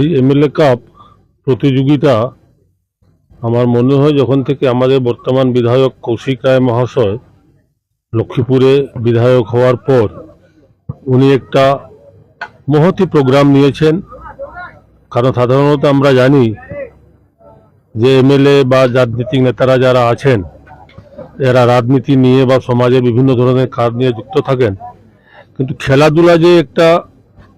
এই MLA cup প্রতিযোগিতা, আমার মনে হয় যখন থেকে আমাদের বর্তমান বিধায়ক কৌশিক রায় মহাশয় লক্ষ্মীপুরে বিধায়ক হওয়ার পর, উনি একটা মহতি প্রোগ্রাম নিয়েছেন। কারণ সাধারণত আমরা জানি যে এমএলএ বা রাজনীতিক নেতারা যারা আছেন, এরা রাজনীতি নিয়ে বা সমাজে বিভিন্ন ধরনের কাজ নিয়ে যুক্ত থাকেন। কিন্তু খেলাধুলা যে একটা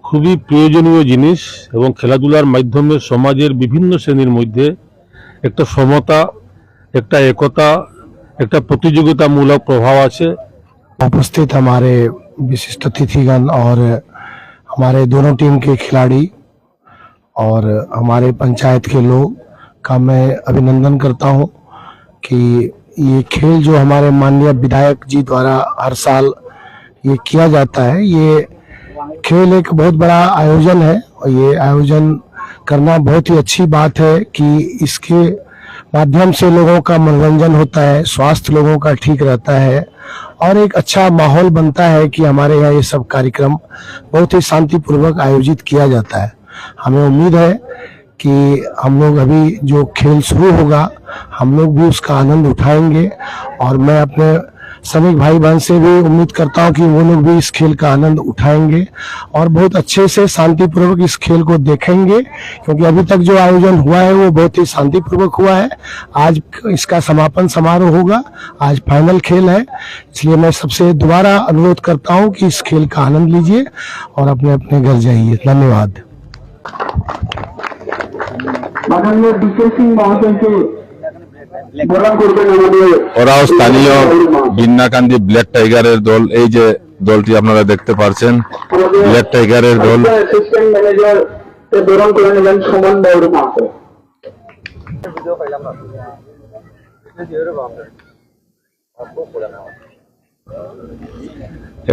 খুবই প্রয়োজনীয় জিনিস এবং খেলাধুলার মাধ্যমে সমাজের বিভিন্ন শ্রেণীর মধ্যে একটা সমতা একটা একতা একটা প্রতিযোগিতামূলক প্রভাব আছে उपस्थित हमारे विशिष्ट अतिथिगण और हमारे दोनों टीम के खिलाड़ी और हमारे पंचायत के लोग का मैं अभिनंदन करता हूं कि ये खेल जो हमारे माननीय विधायक जी द्वारा हर साल ये किया जाता है ये खेल एक बहुत बड़ा आयोजन है और ये आयोजन करना बहुत ही अच्छी बात है कि इसके माध्यम से लोगों का मनोरंजन होता है, स्वास्थ्य लोगों का ठीक रहता है और एक अच्छा माहौल बनता है कि हमारे यहाँ ये सब कार्यक्रम बहुत ही शांतिपूर्वक आयोजित किया जाता है। हमें उम्मीद है कि हम लोग अभी जो खेल शुरू होगा, हम लोग भी उसका आनंद उठाएँगे और मैं अपने श्रमिक भाई बहन से भी उम्मीद करता हूँ कि वो लोग भी इस खेल का आनंद उठाएँगे और बहुत अच्छे से शांतिपूर्वक इस खेल को देखेंगे, क्योंकि अभी तक जो आयोजन हुआ है, वो बहुत ही शांतिपूर्वक हुआ है। आज इसका समापन समारोह होगा, आज फाइनल खेल है। इसलिए मैं सबसे दोबारा अनुरोध करता हूँ कि इस खेल का आनंद लीजिए और अपने अपने घर जाइए। धन्यवाद। सिंह महोदय के ওরাও স্থানীয় বিন্নাকান্দি ব্ল্যাক টাইগারের দল। এই যে দলটি আপনারা দেখতে পারছেন ব্ল্যাক টাইগারের দল। সুমন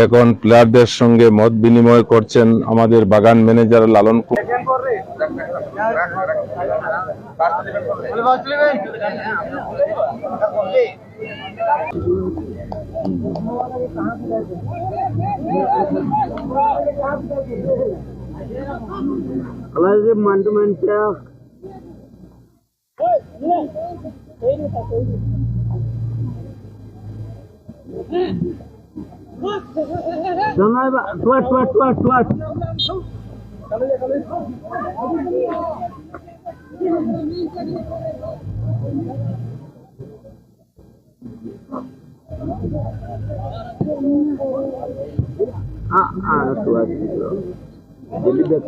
এখন প্লেয়ারদের সঙ্গে মত বিনিময় করছেন আমাদের বাগান manager Lalan Canlar bak. Tuvaç tuvaç tuvaç tuvaç. Kaleye kaleye. Ah ah nasıl var? Deli de.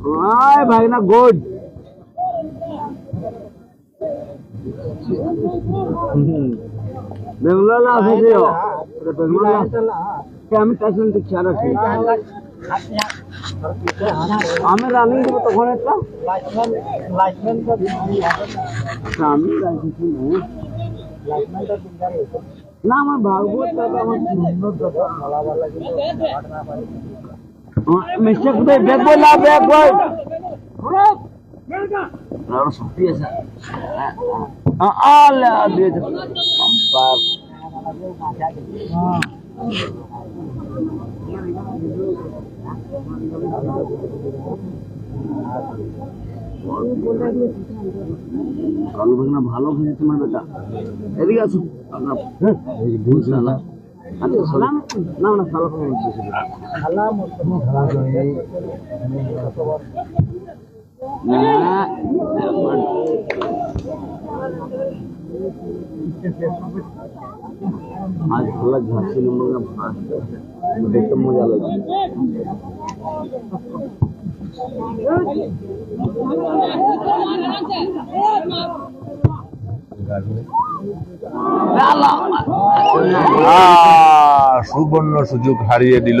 Vay bagna good. ಬೆಂಗಳೂರಲ್ಲಿ ಆಗಿದೆಯೋ ಬೆಂಗಳೂರಲ್ಲಿ ಕ್ಯಾಮಿಟೇಷನ್ ಚಾರ आमिर रानी जी तो कौन है इतना? लाइटमैन का आमिर रानी जी ने लाइटमैन का सिंगर है ना, मैं भागवत का तो मैं वाला वाला जी मिस्टर तो बैक बोला बैक बोल। আর শক্তি আছে আলে দিয়ে বাপ কালু ভালো হয়েছে তোমার বেটা এদিকে আসো আপনার না না না সালাম আজ ভালো ঝাঁসি নম্বর দেখতে মজা সুবর্ণ সুযোগ হারিয়ে দিল।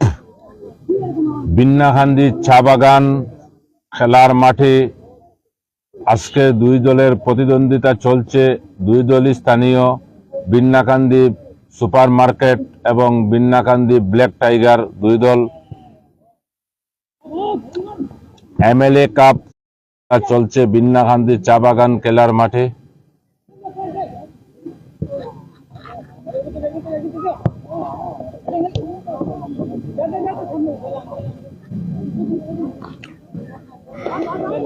বিন্নাখান্দি চা বাগান, খেলার মাঠে আজকে দুই দলের প্রতিদ্বন্দ্বিতা চলছে। দুই দলই স্থানীয়, বিন্নাকান্দি সুপার মার্কেট এবং বিন্নাকান্দি ব্ল্যাক টাইগার দুই দল। এমএলএ কাপ চলছে বিন্নাকান্দি চা বাগান, খেলার মাঠে।